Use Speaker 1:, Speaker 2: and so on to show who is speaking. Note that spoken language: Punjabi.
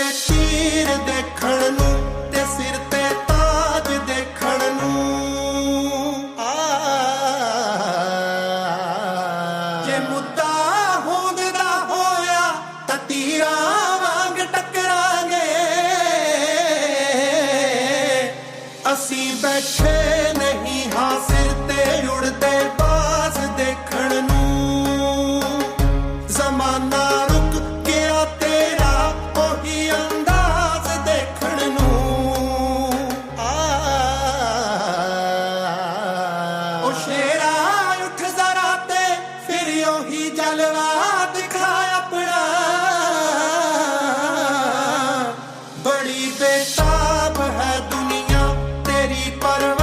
Speaker 1: ਤੇ ਸਿਰ ਤੇ ਆ। ਜੇ ਮੁੱਦਾ ਹੋਂਦਦਾ ਹੋਇਆ ਤਾਂ ਤੀਰਾਂ ਵਾਂਗ ਟਕਰਾਂਗੇ। ਅਸੀਂ ਬੈਠੇ ਜਲਵਾ ਦਿਖਾ ਆਪਣਾ। ਬੜੀ ਬੇਤਾਬ ਹੈ ਦੁਨੀਆ ਤੇਰੀ ਪਰਵਾਹ।